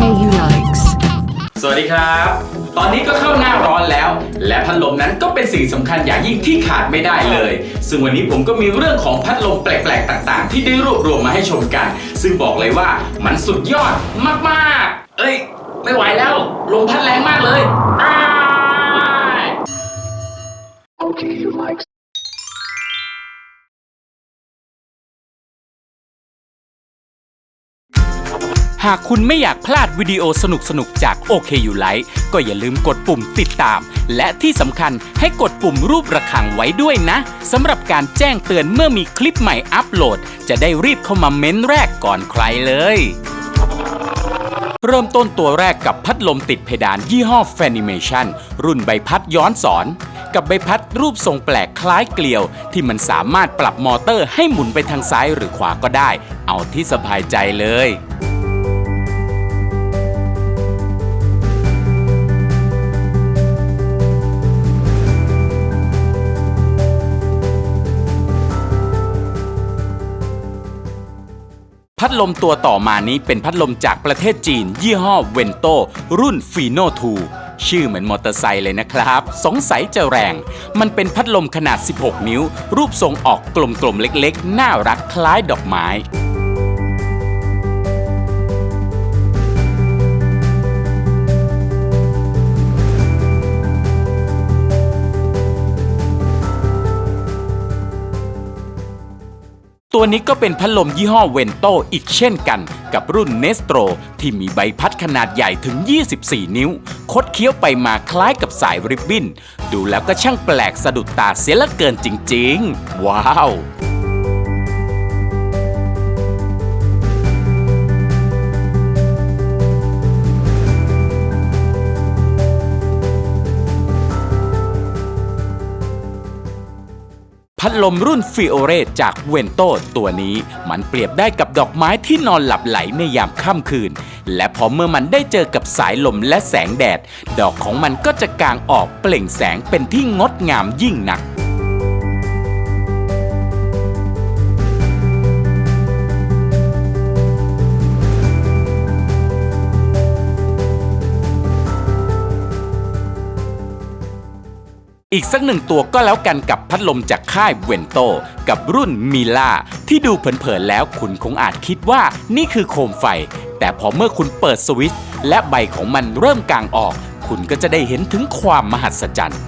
Okay, you likes. สวัสดีครับ ตอนนี้ก็เข้าหน้าร้อนแล้ว และพัดลมนั้นก็เป็นสิ่งสำคัญอย่างยิ่งที่ขาดไม่ได้เลย ซึ่งวันนี้ผมก็มีเรื่องของพัดลมแปลกๆ ต่างๆ ที่ได้รวบรวมมาให้ชมกัน ซึ่งบอกเลยว่ามันสุดยอดมากๆ เอ้ย ไม่ไหวแล้ว ลมพัดแรงมากเลยอ้าย Okay, you likes. หากคุณไม่อยากพลาดวิดีโอสนุกๆ จาก OK You Like ก็อย่าลืมกดปุ่มติดตาม และที่สำคัญให้กดปุ่มรูประฆังไว้ด้วยนะสำหรับการแจ้งเตือนเมื่อมีคลิปใหม่อัปโหลด จะได้รีบเข้ามาเม้นแรกก่อนใครเลย เริ่มต้นตัวแรกกับพัดลมติดเพดานยี่ห้อ Fanimation รุ่นใบพัดย้อนสอนกับใบพัดรูปทรงแปลกคล้ายเกลียว ที่มันสามารถปรับมอเตอร์ให้หมุนไปทางซ้ายหรือขวาก็ได้ เอาที่สบายใจเลย พัดลมตัวต่อมานี้เป็นพัดลมจากประเทศจีน ยี่ห้อเวนโตรุ่นฟีโนทูชื่อเหมือนมอเตอร์ไซค์เลยนะครับ สงสัยจะแรง มันเป็นพัดลมขนาด 16 นิ้ว รูปทรงออกกลมๆเล็กๆ น่ารักคล้ายดอกไม้ ตัวนี้ก็เป็นพัดลมยี่ห้อเวนโตอีกเช่นกัน กับรุ่นเนสโตรที่มีใบพัดขนาดใหญ่ถึง 24 นิ้ว คดเคี้ยวไปมาคล้ายกับสายริบบิ้น ดูแล้วก็ช่างแปลกสะดุดตาเสียละเกินจริง ๆ ว้าว พัดลมรุ่นฟิโอเรจากเวนโตตัวนี้ มันเปรียบได้กับดอกไม้ที่นอนหลับไหลในยามค่ำคืน และพอเมื่อมันได้เจอกับสายลมและแสงแดด ดอกของมันก็จะกางออกเปล่งแสงเป็นที่งดงามยิ่งนัก อีกสักหนึ่งตัวก็แล้วกันกับพัดลมจากค่ายเวนโต กับรุ่นมิล่าที่ดูเผินๆแล้วคุณคงอาจคิดว่านี่คือโคมไฟ แต่พอเมื่อคุณเปิดสวิตช์และใบของมันเริ่มกางออก คุณก็จะได้เห็นถึงความมหัศจรรย์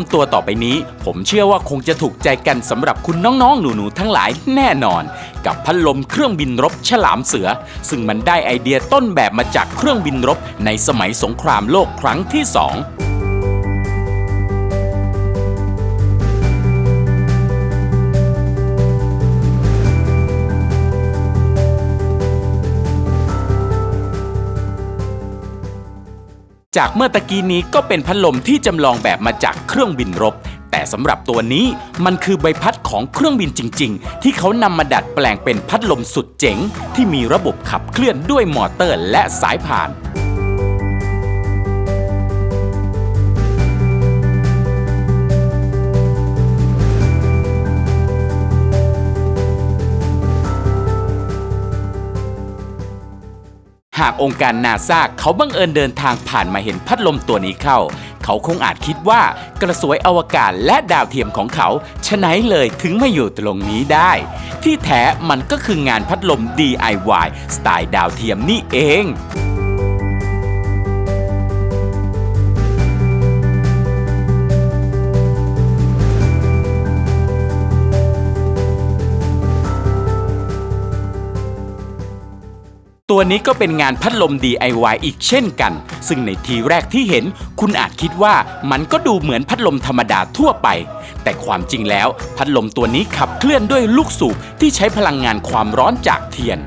พัดลมตัวต่อไปนี้ ผมเชื่อว่าคงจะถูกใจกันสำหรับคุณน้องๆ หนูๆ ทั้งหลายแน่นอน กับพัดลมเครื่องบินรบฉลามเสือ ซึ่งมันได้ไอเดียต้นแบบมาจากเครื่องบินรบในสมัยสงครามโลกครั้งที่สอง จากเมื่อตะกี้นี้ก็เป็นพัดลมที่จำลองแบบมาจากเครื่องบินรบ แต่สำหรับตัวนี้มันคือใบพัดของเครื่องบินจริง ๆ ที่เขานำมาดัดแปลงเป็นพัดลมสุดเจ๋ง ที่มีระบบขับเคลื่อนด้วยมอเตอร์และสายผ่าน หากองค์การนาซาเขาบังเอิญเดินทางผ่านมาเห็นพัดลมตัวนี้เข้า เขาคงอาจคิดว่ากระสวยอวกาศและดาวเทียมของเขาชะไหนเลยถึงมาอยู่ตรงนี้ได้ ที่แท้มันก็คืองานพัดลม DIY สไตล์ดาวเทียมนี่เอง ตัวนี้ก็เป็นงานพัดลม DIY อีกเช่นกัน ซึ่งในทีแรกที่เห็น คุณอาจคิดว่ามันก็ดูเหมือนพัดลมธรรมดาทั่วไป แต่ความจริงแล้ว พัดลมตัวนี้ขับเคลื่อนด้วยลูกสูบที่ใช้พลังงานความร้อนจากเทียน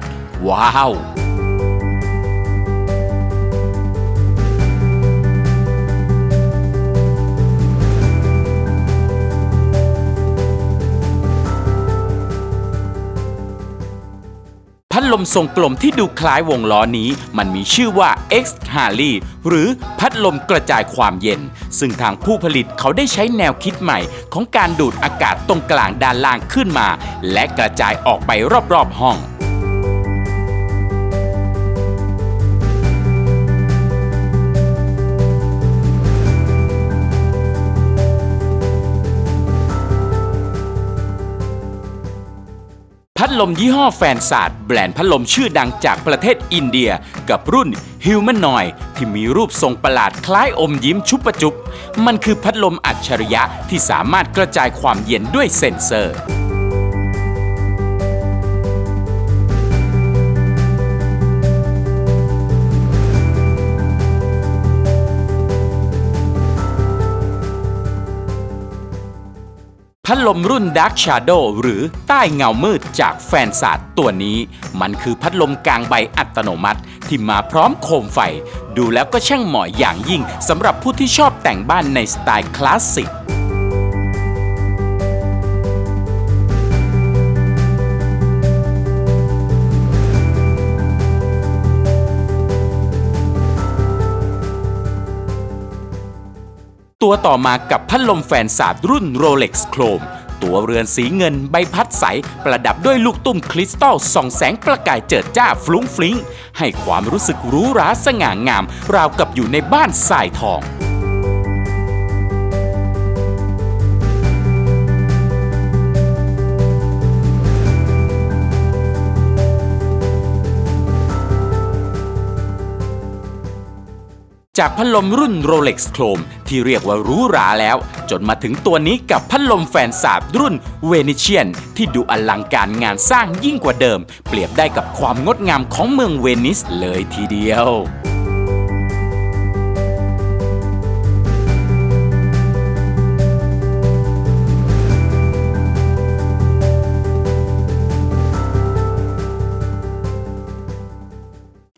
ว้าว ทรงกลมที่ดูคล้ายวงล้อนี้ มันมีชื่อว่า X Harley หรือพัดลมกระจายความเย็น ซึ่งทางผู้ผลิตเขาได้ใช้แนวคิดใหม่ ของการดูดอากาศตรงกลางด้านล่างขึ้นมา และกระจายออกไปรอบๆห้อง ลมยี่ห้อแฟนศาสตร์แบรนด์พัดลมชื่อดังจากประเทศอินเดีย กับรุ่นฮิวแมนนอยที่มีรูปทรงประหลาดคล้ายอมยิ้มชุบประจุบ มันคือพัดลมอัจฉริยะที่สามารถกระจายความเย็นด้วยเซ็นเซอร์ พัดลมรุ่น Dark Shadow หรือใต้เงามืดจากแฟนศาสตร์ตัวนี้ มันคือพัดลมกลางใบอัตโนมัติ ที่มาพร้อมโคมไฟ ดูแล้วก็ช่างเหมาะอย่างยิ่งสำหรับผู้ที่ชอบแต่งบ้านในสไตล์คลาสสิก ตัวต่อมากับพัดลมแฟนศาสตร์รุ่น Rolex Chrome ตัวเรือนสีเงินใบพัดใส ประดับด้วยลูกตุ้มคริสตัลส่องแสงประกายเจิดจ้าฟลุ้งฟลิ้ง ให้ความรู้สึกหรูหราสง่างาม ราวกับอยู่ในบ้านทรายทอง จากพัดลมรุ่น Rolex Chrome ที่เรียกว่ารู้ราแล้ว จนมาถึงตัวนี้กับพัดลมแฟนสาบรุ่น Venetian ที่ดูอลังการงานสร้างยิ่งกว่าเดิม เปรียบได้กับความงดงามของเมืองเวนิสเลยทีเดียว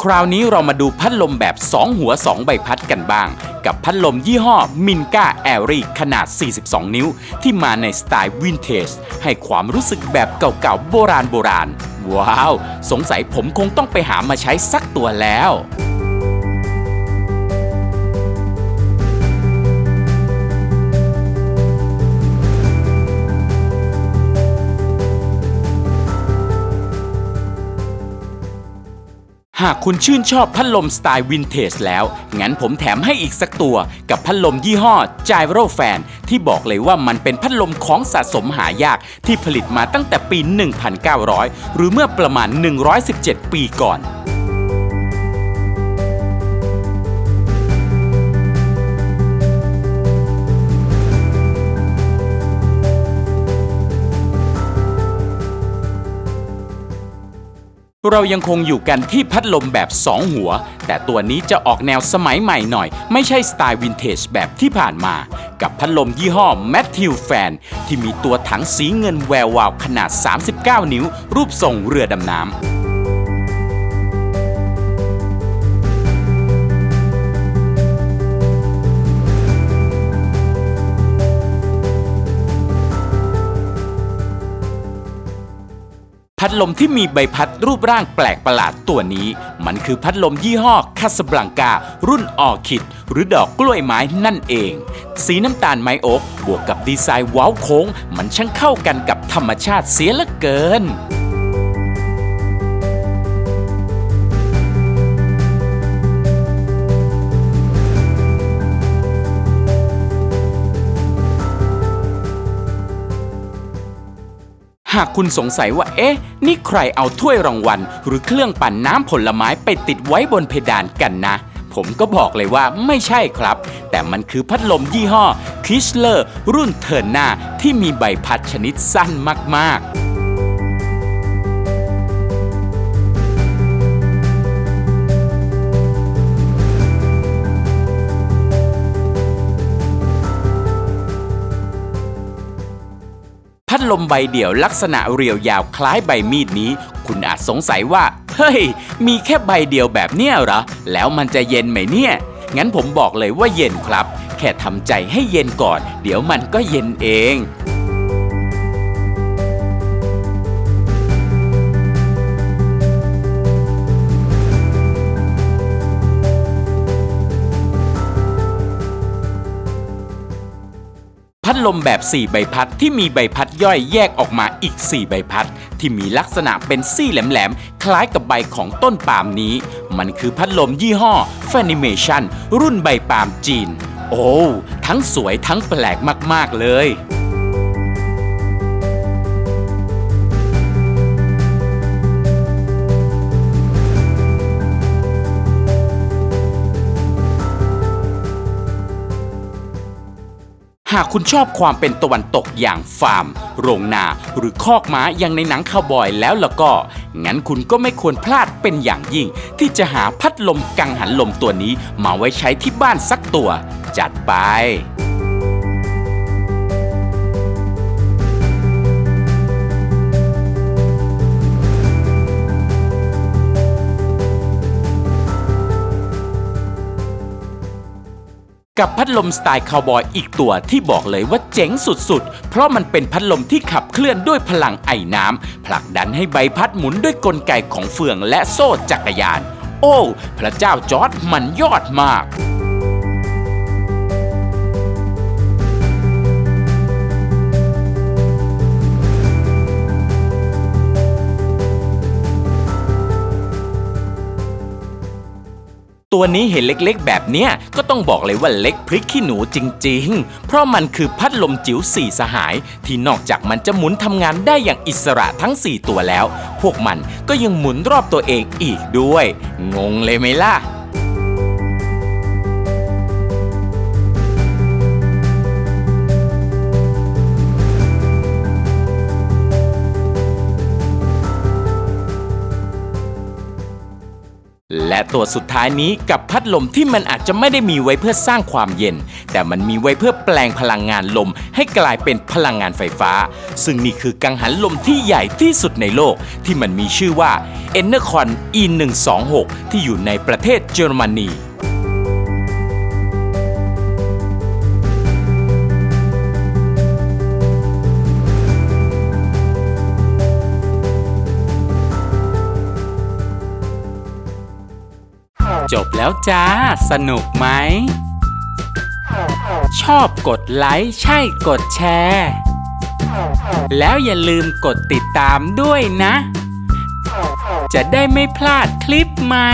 คราวนี้เรามาดูพัดลมแบบ 2 หัว 2 ใบพัดกันบ้าง กับพัดลมยี่ห้อมินกาแอรี่ขนาด 42 นิ้ว ที่มาในสไตล์วินเทจ ให้ความรู้สึกแบบเก่าๆ โบราณโบราณ ว้าว สงสัยผมคงต้องไปหามาใช้สักตัวแล้วากคุณชื่นชอบพัดลมสไตล์วินเทจแล้ว งั้นผมแถมให้อีกสักตัวกับพัดลมยี่ห้อ Gyro Fan ที่บอกเลยว่ามันเป็นพัดลมของสะสมหายากที่ผลิตมาตั้งแต่ปี 1900 หรือเมื่อประมาณ 117 ปีก่อน เรายังคงอยู่กันที่พัดลมแบบ 2 หัว แต่ตัวนี้จะออกแนวสมัยใหม่หน่อย ไม่ใช่สไตล์วินเทจแบบที่ผ่านมา กับพัดลมยี่ห้อ Matthew Fan ที่มีตัวถังสีเงินแวววาวขนาด 39 นิ้ว รูปทรงเรือดำน้ำ พัดลมที่มีใบพัดรูปร่างแปลกประหลาดตัวนี้ มันคือพัดลมยี่ห้อคาสบลังกา รุ่นออคิด หรือดอกกล้วยไม้นั่นเอง สีน้ำตาลไม้โอ๊กบวกกับดีไซน์ว้าโค้ง มันช่างเข้ากันกับธรรมชาติเสียเหลือเกิน หากคุณสงสัยว่า เอ๊ะ นี่ใครเอาถ้วยรางวัล หรือเครื่องปั่นน้ำผลไม้ไปติดไว้บนเพดานกันนะ ผมก็บอกเลยว่าไม่ใช่ครับ แต่มันคือพัดลมยี่ห้อคิชเลอร์รุ่นเทิร์นหน้าที่มีใบพัดชนิดสั้นมากๆ พัดลมใบเดี่ยวลักษณะเรียวยาวคล้ายใบมีดนี้ คุณอาจสงสัยว่า เฮ้ย มีแค่ใบเดียวแบบเนี้ยเหรอ แล้วมันจะเย็นไหมเนี่ย งั้นผมบอกเลยว่าเย็นครับ แค่ทำใจให้เย็นก่อน เดี๋ยวมันก็เย็นเอง ดลมแบบ 4 ใบพัดที่มีใบพัดย่อยแยกออกมาอีก 4 ใบพัด ที่มีลักษณะเป็นซี่แหลมๆ คล้ายกับใบของต้นปาล์มนี้ มันคือพัดลมยี่ห้อ f a n i m a t i o n รุ่นใบปาล์มจีน โอ้ ทั้งสวยทั้งแปลกมากๆเลย หากคุณชอบความเป็นตะวันตกอย่างฟาร์ม โรงนา หรือคอกม้าอย่างในหนังคาวบอยแล้วล่ะก็ งั้นคุณก็ไม่ควรพลาดเป็นอย่างยิ่ง ที่จะหาพัดลมกังหันลมตัวนี้มาไว้ใช้ที่บ้านสักตัว จัดไป กับพัดลมสไตล์คาวบอยอีกตัวที่บอกเลยว่าเจ๋งสุดๆ เพราะมันเป็นพัดลมที่ขับเคลื่อนด้วยพลังไอ้น้ำผลักดันให้ใบพัดหมุนด้วยกลไกของเฟืองและโซ่จักรยาน โอ้ พระเจ้าจอร์ดมันยอดมาก ตัวนี้เห็นเล็กๆ แบบเนี้ยก็ต้องบอกเลยว่าเล็กพริกขี้หนูจริงๆ เพราะมันคือพัดลมจิ๋วสี่สหาย ที่นอกจากมันจะหมุนทำงานได้อย่างอิสระทั้ง 4 ตัวแล้ว พวกมันก็ยังหมุนรอบตัวเองอีกด้วย งงเลยไหมล่ะ และตัวสุดท้ายนี้กับพัดลมที่มันอาจจะไม่ได้มีไว้เพื่อสร้างความเย็น แต่มันมีไว้เพื่อแปลงพลังงานลม ให้กลายเป็นพลังงานไฟฟ้า ซึ่งนี่คือกังหันลมที่ใหญ่ที่สุดในโลก ที่มันมีชื่อว่า e n e r c o n E126 ที่อยู่ในประเทศเยอรมนี จบแล้วจ้า สนุกไหม ชอบกดไลค์ใช่กดแชร์ แล้วอย่าลืมกดติดตามด้วยนะ จะได้ไม่พลาดคลิปใหม่